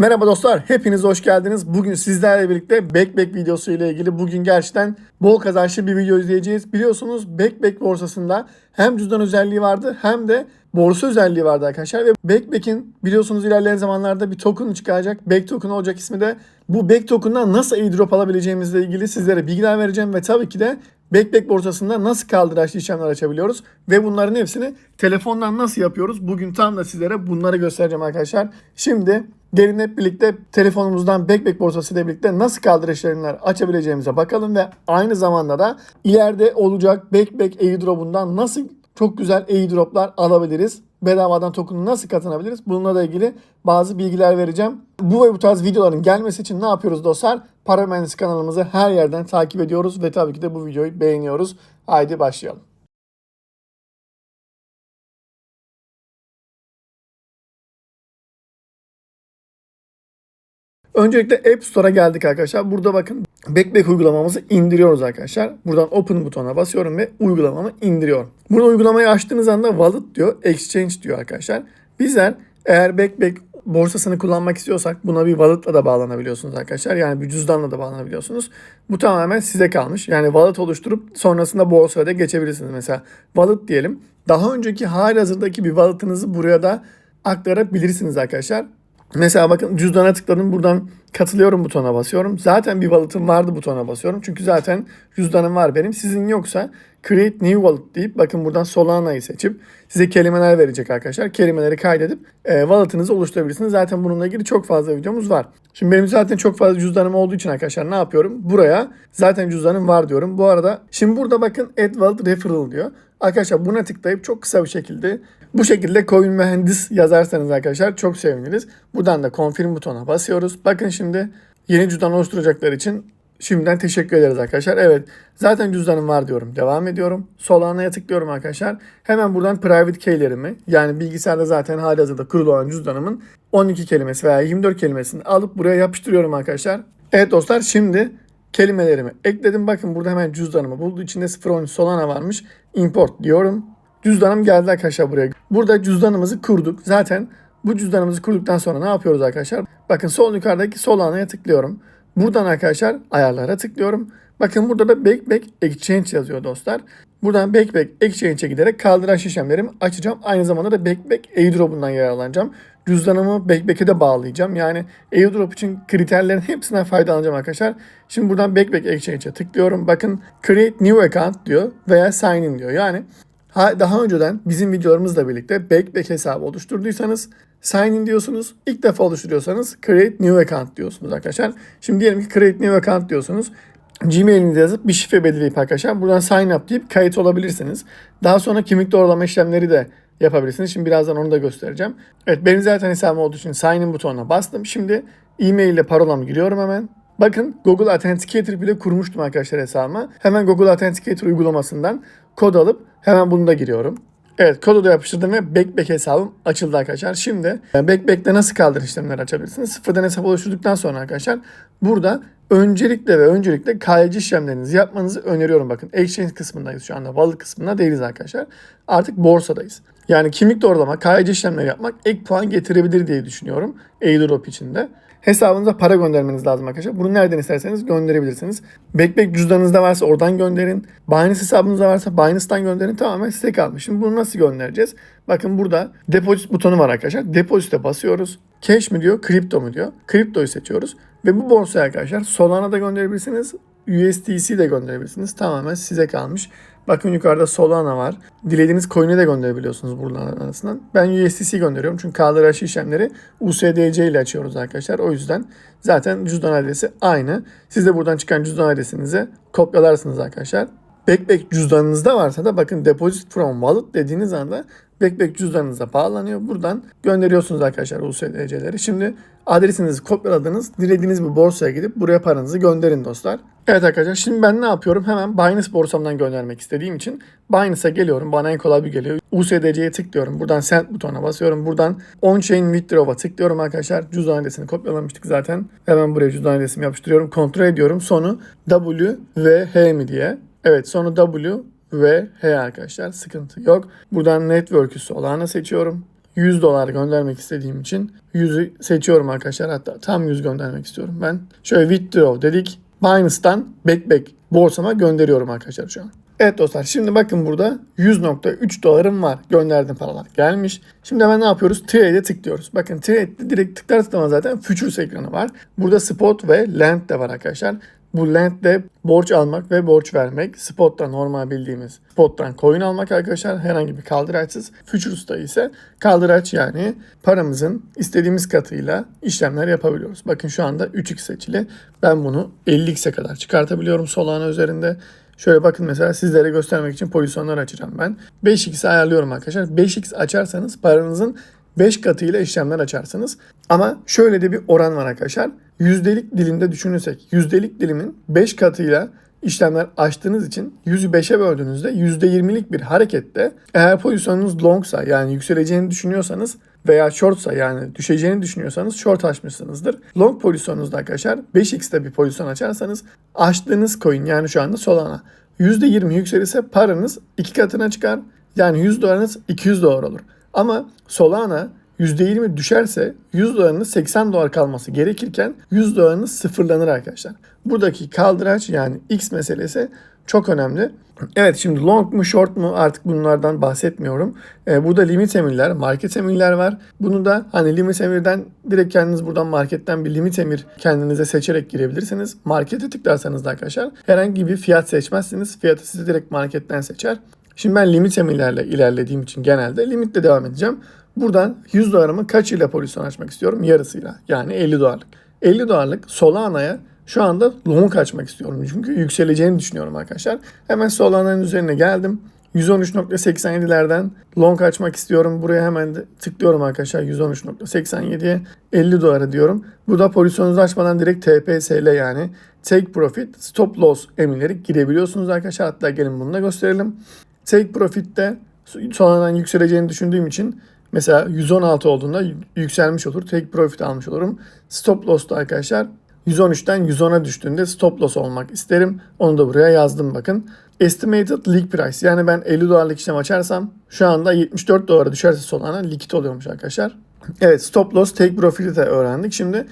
Merhaba dostlar, hepiniz hoş geldiniz. Bugün sizlerle birlikte Backpack videosu ile ilgili bugün gerçekten bol kazançlı bir video izleyeceğiz. Biliyorsunuz Backpack borsasında hem cüzdan özelliği vardı hem de borsa özelliği vardı arkadaşlar. Ve Backpack'in biliyorsunuz ilerleyen zamanlarda bir token çıkacak. Back token olacak ismi de. Bu Back token'dan nasıl airdrop alabileceğimizle ilgili sizlere bilgiler vereceğim ve tabii ki de Backpack borsasında nasıl kaldıraçlı işlemler açabiliyoruz ve bunların hepsini telefondan nasıl yapıyoruz? Bugün tam da sizlere bunları göstereceğim arkadaşlar. Şimdi gelin hep birlikte telefonumuzdan Backpack borsası ile birlikte nasıl kaldıraç işlemler açabileceğimize bakalım ve aynı zamanda da ileride olacak Backpack airdrop'undan nasıl çok güzel airdroplar alabiliriz. Bedavadan token'u nasıl kazanabiliriz? Bununla da ilgili bazı bilgiler vereceğim. Bu ve bu tarz videoların gelmesi için ne yapıyoruz dostlar? Para Mühendisi kanalımızı her yerden takip ediyoruz ve tabii ki de bu videoyu beğeniyoruz. Haydi başlayalım. Öncelikle App Store'a geldik arkadaşlar. Burada bakın Backpack uygulamamızı indiriyoruz arkadaşlar. Buradan Open butonuna basıyorum ve uygulamamı indiriyorum. Burada uygulamayı açtığınız anda Wallet diyor, Exchange diyor arkadaşlar. Bizler eğer Backpack borsasını kullanmak istiyorsak buna bir wallet'la da bağlanabiliyorsunuz arkadaşlar. Yani bir cüzdanla da bağlanabiliyorsunuz. Bu tamamen size kalmış. Yani wallet oluşturup sonrasında borsaya da geçebilirsiniz. Mesela wallet diyelim. Daha önceki hali hazırdaki bir wallet'ınızı buraya da aktarabilirsiniz arkadaşlar. Mesela bakın cüzdana tıkladım buradan katılıyorum butona basıyorum. Zaten bir wallet'ım vardı butona basıyorum. Çünkü zaten cüzdanım var benim. Sizin yoksa create new wallet deyip bakın buradan Solana'yı seçip size kelimeler verecek arkadaşlar. Kelimeleri kaydedip e, wallet'ınızı oluşturabilirsiniz. Zaten bununla ilgili çok fazla videomuz var. Şimdi benim zaten çok fazla cüzdanım olduğu için arkadaşlar ne yapıyorum? Buraya zaten cüzdanım var diyorum. Bu arada şimdi burada bakın add wallet referral diyor. Arkadaşlar buna tıklayıp çok kısa bir şekilde bu şekilde coin mühendis yazarsanız arkadaşlar çok seviniriz. Buradan da confirm butona basıyoruz. Bakın şimdi yeni cüzdan oluşturacaklar için şimdiden teşekkür ederiz arkadaşlar. Evet zaten cüzdanım var diyorum. Devam ediyorum. Solana'ya tıklıyorum arkadaşlar. Hemen buradan private key'lerimi yani bilgisayarda zaten halihazırda kurulu olan cüzdanımın 12 kelimesi veya 24 kelimesini alıp buraya yapıştırıyorum arkadaşlar. Evet dostlar şimdi kelimelerimi ekledim. Bakın burada hemen cüzdanımı buldu. İçinde 013 Solana varmış. Import diyorum. Cüzdanım geldi arkadaşlar buraya. Burada cüzdanımızı kurduk. Zaten bu cüzdanımızı kurduktan sonra ne yapıyoruz arkadaşlar? Bakın sol yukarıdaki Solana'ya tıklıyorum. Buradan arkadaşlar ayarlara tıklıyorum. Bakın burada da Backpack Exchange yazıyor dostlar. Buradan Backpack Exchange'e giderek kaldıraç işlemlerimi açacağım. Aynı zamanda da Backpack Airdrop'undan yararlanacağım. Cüzdanımı Backpack'e de bağlayacağım. Yani Airdrop için kriterlerin hepsinden faydalanacağım arkadaşlar. Şimdi buradan Backpack Exchange'e tıklıyorum. Bakın Create New Account diyor veya Sign In diyor. Yani daha önceden bizim videolarımızla birlikte Backpack hesabı oluşturduysanız sign in diyorsunuz. İlk defa oluşturuyorsanız create new account diyorsunuz arkadaşlar. Şimdi diyelim ki create new account diyorsunuz. Gmail'inizi yazıp bir şifre belirleyip arkadaşlar buradan sign up deyip kayıt olabilirsiniz. Daha sonra kimlik doğrulama işlemleri de yapabilirsiniz. Şimdi birazdan onu da göstereceğim. Evet benim zaten hesabım olduğu için sign in butonuna bastım. Şimdi e-mail ile parolamı giriyorum hemen. Bakın Google Authenticator bile kurmuştum arkadaşlar hesabıma. Hemen Google Authenticator uygulamasından kod alıp hemen bunu da giriyorum. Evet kodu da yapıştırdım ve Backpack hesabım açıldı arkadaşlar. Şimdi e, Backpack'te nasıl kaldır işlemleri açabilirsiniz? Sıfırdan hesap oluşturduktan sonra arkadaşlar burada öncelikle ve öncelikle KYC işlemlerinizi yapmanızı öneriyorum. Bakın Exchange kısmındayız şu anda. Wallet kısmında değiliz arkadaşlar. Artık borsadayız. Yani kimlik doğrulama, KYC işlemleri yapmak ek puan getirebilir diye düşünüyorum. Airdrop içinde. Hesabınıza para göndermeniz lazım arkadaşlar. Bunu nereden isterseniz gönderebilirsiniz. Backpack cüzdanınızda varsa oradan gönderin. Binance hesabınızda varsa Binance'dan gönderin. Tamamen size kalmış. Şimdi bunu nasıl göndereceğiz? Bakın burada depozit butonu var arkadaşlar. Depozite basıyoruz. Cash mi diyor, kripto mu diyor. Kriptoyu seçiyoruz. Ve bu borsaya arkadaşlar Solana da gönderebilirsiniz. USDC de gönderebilirsiniz. Tamamen size kalmış. Bakın yukarıda Solana var. Dilediğiniz coin'e de gönderebiliyorsunuz buradan arasından. Ben USDC gönderiyorum çünkü kaldıraç işlemleri USDC ile açıyoruz arkadaşlar. O yüzden zaten cüzdan adresi aynı. Siz de buradan çıkan cüzdan adresinizi kopyalarsınız arkadaşlar. Backpack cüzdanınızda varsa da bakın deposit from wallet dediğiniz anda Backpack cüzdanınıza bağlanıyor. Buradan gönderiyorsunuz arkadaşlar USDC'leri. Şimdi adresinizi kopyaladınız. Dilediğiniz bir borsaya gidip buraya paranızı gönderin dostlar. Evet arkadaşlar şimdi ben ne yapıyorum? Hemen Binance borsamdan göndermek istediğim için Binance'a geliyorum. Bana en kolay bir geliyor. USDC'ye tıklıyorum. Buradan send butonuna basıyorum. Buradan on-chain withdraw'a tıklıyorum arkadaşlar. Cüzdan adresini kopyalamıştık zaten. Hemen buraya cüzdan adresimi yapıştırıyorum. Kontrol ediyorum. Sonu W ve H mi diye. Evet sonu W ve H arkadaşlar sıkıntı yok. Buradan network'ü Solana seçiyorum. 100 dolar göndermek istediğim için 100'ü seçiyorum arkadaşlar. Hatta tam 100 göndermek istiyorum ben. Şöyle withdraw dedik. Binance'dan backback borsama gönderiyorum arkadaşlar şu an. Evet dostlar şimdi bakın burada 100.3 dolarım var. Gönderdim paralar gelmiş. Şimdi hemen ne yapıyoruz? Trade'e tıklıyoruz. Bakın Trade'de direkt tıklar tıklamaz zaten Futures ekranı var. Burada Spot ve Lend de var arkadaşlar. Bu Lend'de borç almak ve borç vermek. Spot'ta normal bildiğimiz Spot'tan coin almak arkadaşlar. Herhangi bir kaldıraçsız. Futures'ta ise kaldıraç yani paramızın istediğimiz katıyla işlemler yapabiliyoruz. Bakın şu anda 3x seçili. Ben bunu 50x'e kadar çıkartabiliyorum Solana üzerinde. Şöyle bakın mesela sizlere göstermek için pozisyonlar açacağım ben. 5x ayarlıyorum arkadaşlar. 5x açarsanız paranızın 5 katıyla işlemler açarsınız. Ama şöyle de bir oran var arkadaşlar. Yüzdelik dilimde düşünürsek yüzdelik dilimin 5 katıyla işlemler açtığınız için 100'ü 5'e böldüğünüzde %20'lik bir harekette eğer pozisyonunuz longsa yani yükseleceğini düşünüyorsanız veya shortsa yani düşeceğini düşünüyorsanız short açmışsınızdır. Long pozisyonunuzda arkadaşlar 5x'te bir pozisyon açarsanız açtığınız coin yani şu anda Solana %20 yükselirse paranız iki katına çıkar. Yani 100 dolarınız 200 dolar olur. Ama Solana %20 düşerse 100 dolarınız 80 dolar kalması gerekirken 100 dolarınız sıfırlanır arkadaşlar. Buradaki kaldıraç yani X meselesi çok önemli. Evet şimdi long mu short mu artık bunlardan bahsetmiyorum. Ee, burada limit emirler, market emirler var. Bunu da hani limit emirden direkt kendiniz buradan marketten bir limit emir kendinize seçerek girebilirsiniz. Markete tıklarsanız da arkadaşlar herhangi bir fiyat seçmezsiniz. Fiyatı sizi direkt marketten seçer. Şimdi ben limit emirlerle ilerlediğim için genelde limitle devam edeceğim. Buradan 100 dolarımı kaç ile pozisyon açmak istiyorum? Yarısıyla. Yani 50 dolarlık. 50 dolarlık Solana'ya şu anda long açmak istiyorum. Çünkü yükseleceğini düşünüyorum arkadaşlar. Hemen Solana'nın üzerine geldim. 113.87'lerden long açmak istiyorum. Buraya hemen de tıklıyorum arkadaşlar 113.87'ye 50 dolara diyorum. Burada pozisyonunuzu açmadan direkt TPSL yani Take Profit Stop Loss emirleri girebiliyorsunuz arkadaşlar. Hatta gelin bunu da gösterelim. Take Profit'te sonradan yükseleceğini düşündüğüm için mesela 116 olduğunda yükselmiş olur. Take Profit almış olurum. Stop Loss'ta arkadaşlar 113'ten 110'a düştüğünde stop loss olmak isterim. Onu da buraya yazdım bakın. Estimated League Price yani ben 50 dolarlık işlem açarsam şu anda 74 dolara düşerse Solana likit oluyormuş arkadaşlar. Evet stop loss take profit'i de öğrendik. Şimdi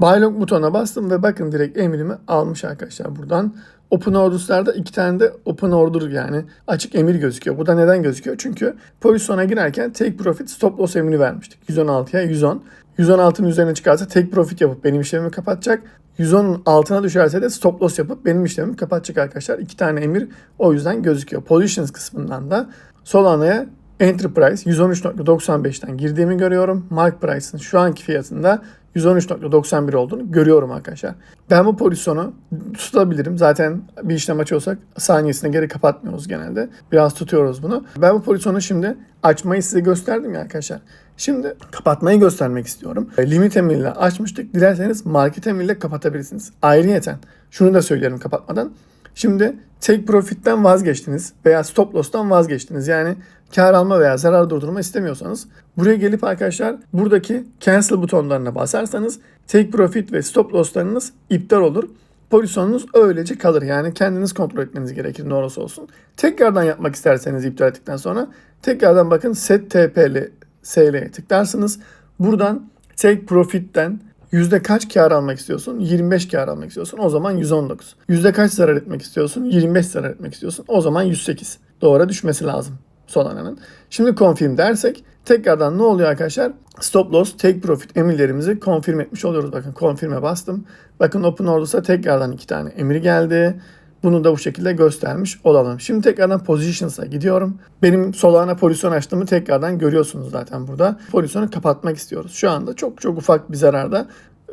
buy long butonuna bastım ve bakın direkt emrimi almış arkadaşlar buradan. Open Orders'larda iki tane de Open Order yani açık emir gözüküyor. Bu da neden gözüküyor? Çünkü pozisyona girerken Take Profit Stop Loss emrini vermiştik. 116'ya 110. 116'nın üzerine çıkarsa Take Profit yapıp benim işlemimi kapatacak. 110'un altına düşerse de Stop Loss yapıp benim işlemimi kapatacak arkadaşlar. İki tane emir o yüzden gözüküyor. Positions kısmından da Solana'ya Entry Price 113.95'ten girdiğimi görüyorum. Mark Price'ın şu anki fiyatında 113.91 olduğunu görüyorum arkadaşlar. Ben bu pozisyonu tutabilirim. Zaten bir işlem açıyorsak saniyesine geri kapatmıyoruz genelde. Biraz tutuyoruz bunu. Ben bu pozisyonu şimdi açmayı size gösterdim ya arkadaşlar. Şimdi kapatmayı göstermek istiyorum. Limit emirle açmıştık. Dilerseniz market emirle kapatabilirsiniz. Ayrıyeten şunu da söylerim kapatmadan. Şimdi take profit'ten vazgeçtiniz veya stop loss'tan vazgeçtiniz. Yani kar alma veya zarar durdurma istemiyorsanız buraya gelip arkadaşlar buradaki cancel butonlarına basarsanız take profit ve stop loss'larınız iptal olur. Pozisyonunuz öylece kalır. Yani kendiniz kontrol etmeniz gerekir ne olursa olsun. Tekrardan yapmak isterseniz iptal ettikten sonra tekrardan bakın set TP'li SL'ye tıklarsınız. Buradan take profit'ten Yüzde kaç kar almak istiyorsun? 25 kar almak istiyorsun. O zaman 119. Yüzde kaç zarar etmek istiyorsun? 25 zarar etmek istiyorsun. O zaman 108. Doğru düşmesi lazım Solana'nın. Şimdi confirm dersek tekrardan ne oluyor arkadaşlar? Stop loss, take profit emirlerimizi confirm etmiş oluyoruz. Bakın confirm'e bastım. Bakın open order'sa tekrardan iki tane emir geldi. Bunu da bu şekilde göstermiş olalım. Şimdi tekrardan positions'a gidiyorum. Benim Solana pozisyon açtığımı tekrardan görüyorsunuz zaten burada. Pozisyonu kapatmak istiyoruz. Şu anda çok çok ufak bir zararda.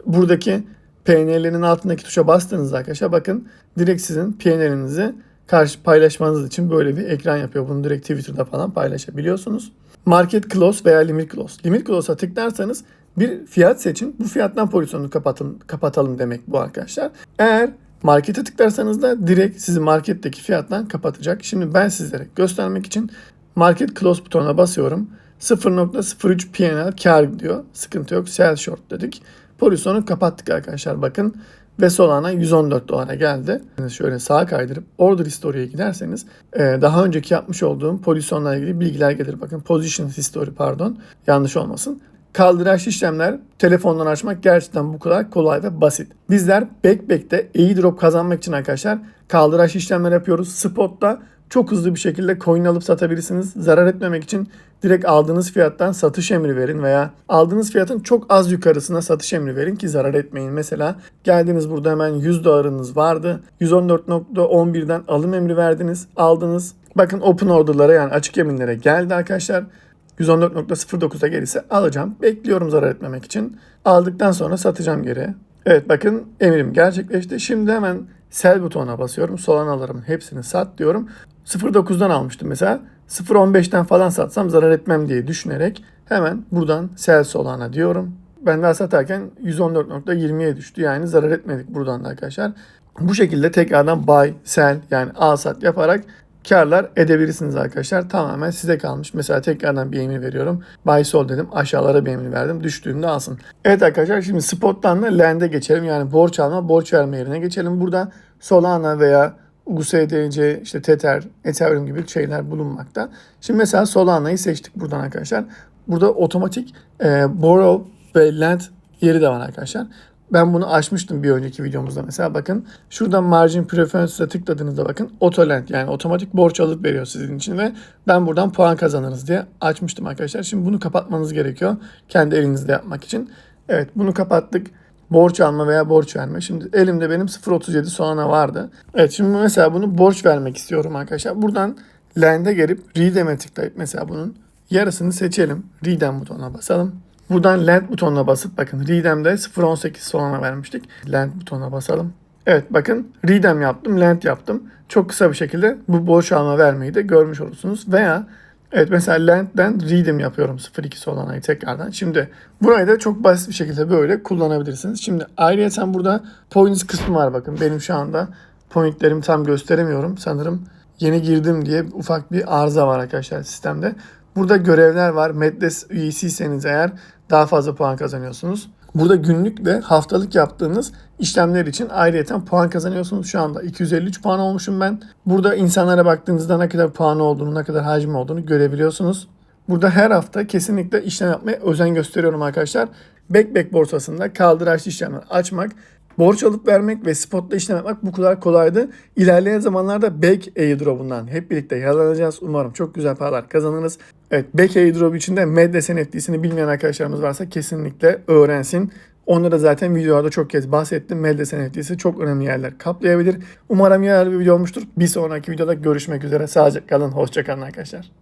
Buradaki PNL'lerin altındaki tuşa bastığınızda arkadaşlar bakın direkt sizin PNL'inizi karşı paylaşmanız için böyle bir ekran yapıyor. Bunu direkt Twitter'da falan paylaşabiliyorsunuz. Market Close veya Limit Close. Limit Close'a tıklarsanız bir fiyat seçin. Bu fiyattan pozisyonu kapatın, kapatalım demek bu arkadaşlar. Eğer Markete tıklarsanız da direkt sizi marketteki fiyattan kapatacak. Şimdi ben sizlere göstermek için Market Close butonuna basıyorum. 0.03 PNL kar diyor. Sıkıntı yok. Sell short dedik. Pozisyonu kapattık arkadaşlar bakın. ve Solana 114 dolara geldi. Yani Şöyle sağa kaydırıp Order History'ye giderseniz e, daha önceki yapmış olduğum pozisyonla ilgili bilgiler gelir. Bakın Position History pardon yanlış olmasın. Kaldıraçlı işlemler telefondan açmak gerçekten bu kadar kolay ve basit. Bizler Backback'te airdrop kazanmak için arkadaşlar kaldıraçlı işlemler yapıyoruz. Spot'ta çok hızlı bir şekilde coin alıp satabilirsiniz. Zarar etmemek için direkt aldığınız fiyattan satış emri verin veya aldığınız fiyatın çok az yukarısına satış emri verin ki zarar etmeyin. Mesela geldiniz burada hemen 100 dolarınız vardı. 114.11'den alım emri verdiniz, aldınız. Bakın open order'lara yani açık emirlere geldi arkadaşlar. 114.09'a gelirse alacağım. Bekliyorum zarar etmemek için. Aldıktan sonra satacağım geri. Evet bakın emrim gerçekleşti. Şimdi hemen sell butonuna basıyorum. Solana'larımın hepsini sat diyorum. 0.9'dan almıştım mesela. 0.15'ten falan satsam zarar etmem diye düşünerek hemen buradan sell Solana diyorum. Ben daha satarken 114.20'ye düştü. Yani zarar etmedik buradan da arkadaşlar. Bu şekilde tekrardan buy, sell yani al sat yaparak karlar edebilirsiniz arkadaşlar. Tamamen size kalmış. Mesela tekrardan bir emir veriyorum. Buy sol dedim. Aşağılara bir emir verdim. Düştüğünde alsın. Evet arkadaşlar şimdi spot'tan da land'e geçelim. Yani borç alma, borç verme yerine geçelim. Burada Solana veya USDC, işte Tether, Ethereum gibi şeyler bulunmakta. Şimdi mesela Solana'yı seçtik buradan arkadaşlar. Burada otomatik e, borrow ve lend yeri de var arkadaşlar. Ben bunu açmıştım bir önceki videomuzda mesela bakın. Şuradan margin preference'e tıkladığınızda bakın autolend yani otomatik borç alıp veriyor sizin için ve ben buradan puan kazanırız diye açmıştım arkadaşlar. Şimdi bunu kapatmanız gerekiyor kendi elinizde yapmak için. Evet bunu kapattık. Borç alma veya borç verme. Şimdi elimde benim 0.37 Solana vardı. Evet şimdi mesela bunu borç vermek istiyorum arkadaşlar. Buradan lend'e gelip redeem'e tıklayıp mesela bunun yarısını seçelim. Redeem butonuna basalım. Buradan Lend butonuna basıp bakın Redeem'de 0.18 Solana vermiştik. Lend butonuna basalım. Evet bakın Redeem yaptım, Lend yaptım. Çok kısa bir şekilde bu borç alma vermeyi de görmüş olursunuz. Veya evet mesela Lend'den Redeem yapıyorum 0.2 Solana'yı tekrardan. Şimdi burayı da çok basit bir şekilde böyle kullanabilirsiniz. Şimdi ayrıca burada points kısmı var bakın. Benim şu anda pointlerimi tam gösteremiyorum. Sanırım yeni girdim diye ufak bir arıza var arkadaşlar sistemde. Burada görevler var. Meddes üyesiyseniz eğer daha fazla puan kazanıyorsunuz. Burada günlük ve haftalık yaptığınız işlemler için ayrıyeten puan kazanıyorsunuz. Şu anda 253 puan olmuşum ben. Burada insanlara baktığınızda ne kadar puan olduğunu, ne kadar hacmi olduğunu görebiliyorsunuz. Burada her hafta kesinlikle işlem yapmaya özen gösteriyorum arkadaşlar. Backback borsasında kaldıraçlı işlemler açmak, borç alıp vermek ve spotla işlem yapmak bu kadar kolaydı. İlerleyen zamanlarda Back airdrop'undan hep birlikte yararlanacağız. Umarım çok güzel paralar kazanırız. Evet Back airdrop içinde Meddes NFT'sini bilmeyen arkadaşlarımız varsa kesinlikle öğrensin. Onlara zaten videolarda çok kez bahsettim. Meddes NFT'si çok önemli yerler kaplayabilir. Umarım yararlı bir video olmuştur. Bir sonraki videoda görüşmek üzere. Sağlıcakla kalın. Hoşçakalın arkadaşlar.